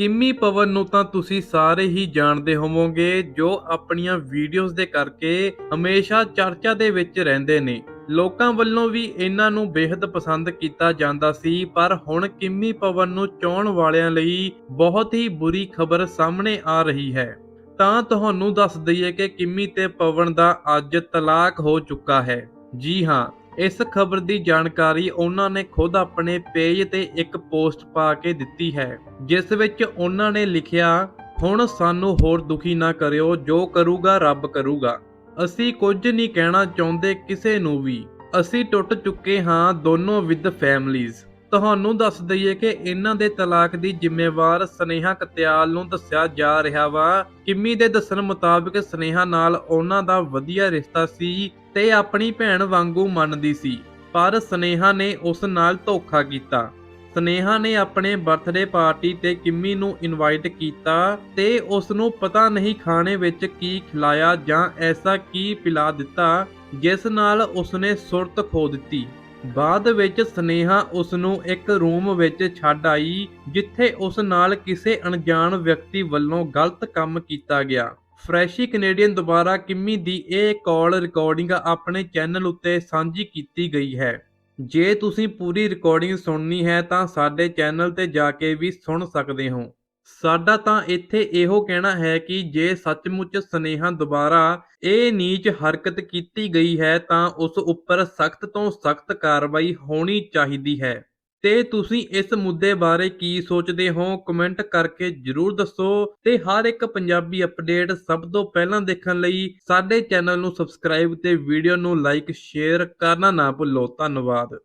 ਕਿੰਮੀ ਪਵਨ ਨੂੰ ਤਾਂ ਤੁਸੀਂ ਸਾਰੇ ਹੀ ਜਾਣਦੇ ਹੋਵੋਗੇ, ਜੋ ਆਪਣੀਆਂ ਵੀਡੀਓਜ਼ ਦੇ ਕਰਕੇ ਹਮੇਸ਼ਾ ਚਰਚਾ ਦੇ ਵਿੱਚ ਰਹਿੰਦੇ ਨੇ। ਲੋਕਾਂ ਵੱਲੋਂ ਵੀ ਇਹਨਾਂ ਨੂੰ ਬੇहद ਪਸੰਦ ਕੀਤਾ ਜਾਂਦਾ ਸੀ, ਪਰ ਹੁਣ ਕਿੰਮੀ ਪਵਨ ਨੂੰ ਚਾਹਣ ਵਾਲਿਆਂ ਲਈ ਬਹੁਤ ਹੀ ਬੁਰੀ ਖਬਰ ਸਾਹਮਣੇ ਆ ਰਹੀ ਹੈ। ਤਾਂ ਤੁਹਾਨੂੰ ਦੱਸ ਦਈਏ ਕਿ ਕਿੰਮੀ ਤੇ ਪਵਨ ਦਾ ਅੱਜ ਤਲਾਕ ਹੋ ਚੁੱਕਾ ਹੈ। ਜੀ ਹਾਂ ਇਸ ਖਬਰ ਦੀ ਜਾਣਕਾਰੀ ਉਹਨਾਂ ਨੇ ਖੁਦ ਆਪਣੇ ਪੇਜ ਤੇ ਇੱਕ ਪੋਸਟ ਪਾ ਕੇ ਦਿੱਤੀ ਹੈ, ਜਿਸ ਵਿੱਚ ਉਹਨਾਂ ਨੇ ਲਿਖਿਆ, ਹੁਣ ਸਾਨੂੰ ਹੋਰ ਦੁਖੀ ਨਾ ਕਰਿਓ, ਜੋ ਕਰੂਗਾ ਰੱਬ ਕਰੂਗਾ। ਅਸੀਂ ਕੁਝ ਨਹੀਂ ਕਹਿਣਾ ਚਾਹੁੰਦੇ ਕਿਸੇ ਨੂੰ ਵੀ। ਅਸੀਂ ਟੁੱਟ ਚੁੱਕੇ ਹਾਂ ਦੋਨੋਂ ਵਿਦ ਫੈਮਲੀਜ਼। ਤੁਹਾਨੂੰ ਦੱਸ ਦਈਏ ਕਿ ਇਹਨਾਂ ਦੇ ਤਲਾਕ ਦੀ ਜ਼ਿੰਮੇਵਾਰ ਸਨੇਹਾ ਕਤਿਆਲ ਨੂੰ ਦੱਸਿਆ ਜਾ ਰਿਹਾ ਵਾ। ਕਿੰਮੀ ਦੇ ਦੱਸਣ ਮੁਤਾਬਕ ਸਨੇਹਾ ਨਾਲ ਉਹਨਾਂ ਦਾ ਵਧੀਆ ਰਿਸ਼ਤਾ ਸੀ। ਤੇ ਆਪਣੀ ਭੈਣ ਵਾਂਗੂ ਮੰਨਦੀ ਸੀ, ਪਰ ਸਨੇਹਾ ਨੇ ਉਸ ਨਾਲ ਧੋਖਾ ਕੀਤਾ। ਸਨੇਹਾ ਨੇ ਆਪਣੇ ਬਰਥਡੇ ਪਾਰਟੀ ਤੇ ਕਿੰਮੀ ਨੂੰ ਇਨਵਾਈਟ ਕੀਤਾ ਤੇ ਉਸ ਨੂੰ ਪਤਾ ਨਹੀਂ ਖਾਣੇ ਵਿੱਚ ਕੀ ਖਿਲਾਇਆ ਜਾਂ ਐਸਾ ਕੀ ਪਿਲਾ ਦਿੱਤਾ, ਜਿਸ ਨਾਲ ਉਸਨੇ ਸੁਰਤ ਖੋ ਦਿੱਤੀ। ਬਾਅਦ ਵਿੱਚ ਸਨੇਹਾ ਉਸ ਨੂੰ ਇੱਕ ਰੂਮ ਵਿੱਚ ਛੱਡ ਆਈ, ਜਿੱਥੇ ਉਸ ਨਾਲ ਕਿਸੇ ਅਣਜਾਣ ਵਿਅਕਤੀ ਵੱਲੋਂ ਗਲਤ ਕੰਮ ਕੀਤਾ ਗਿਆ। ਫਰੈਸ਼ੀ ਕੈਨੇਡੀਅਨ ਦੁਆਰਾ ਕਿਮੀ ਦੀ ਇਹ ਕਾਲ ਰਿਕਾਰਡਿੰਗ ਆਪਣੇ ਚੈਨਲ ਉੱਤੇ ਸਾਂਝੀ ਕੀਤੀ ਗਈ ਹੈ। ਜੇ ਤੁਸੀਂ ਪੂਰੀ ਰਿਕਾਰਡਿੰਗ ਸੁਣਨੀ ਹੈ, ਤਾਂ ਸਾਡੇ ਚੈਨਲ ਤੇ ਜਾ ਕੇ ਵੀ ਸੁਣ ਸਕਦੇ ਹੋ। ਸਾਡਾ ਤਾਂ ਇੱਥੇ ਇਹੋ ਕਹਿਣਾ ਹੈ ਕਿ ਜੇ ਸੱਚਮੁੱਚ ਸਨੇਹਾ ਦੁਬਾਰਾ ਇਹ ਨੀਚ ਹਰਕਤ ਕੀਤੀ ਗਈ ਹੈ, ਤਾਂ ਉਸ ਉੱਪਰ ਸਖਤ ਤੋਂ ਸਖਤ ਕਾਰਵਾਈ ਹੋਣੀ ਚਾਹੀਦੀ ਹੈ। ਤੇ ਤੁਸੀਂ ਇਸ ਮੁੱਦੇ ਬਾਰੇ ਕੀ ਸੋਚਦੇ ਹੋ? ਕਮੈਂਟ ਕਰਕੇ ਜਰੂਰ ਦੱਸੋ ਤੇ ਹਰ ਇੱਕ ਪੰਜਾਬੀ ਅਪਡੇਟ ਸਭ ਤੋਂ ਪਹਿਲਾਂ ਦੇਖਣ ਲਈ ਸਾਡੇ ਚੈਨਲ ਨੂੰ ਸਬਸਕ੍ਰਾਈਬ ਤੇ ਵੀਡੀਓ ਨੂੰ ਲਾਈਕ ਸ਼ੇਅਰ ਕਰਨਾ ਨਾ ਭੁੱਲੋ। ਧੰਨਵਾਦ।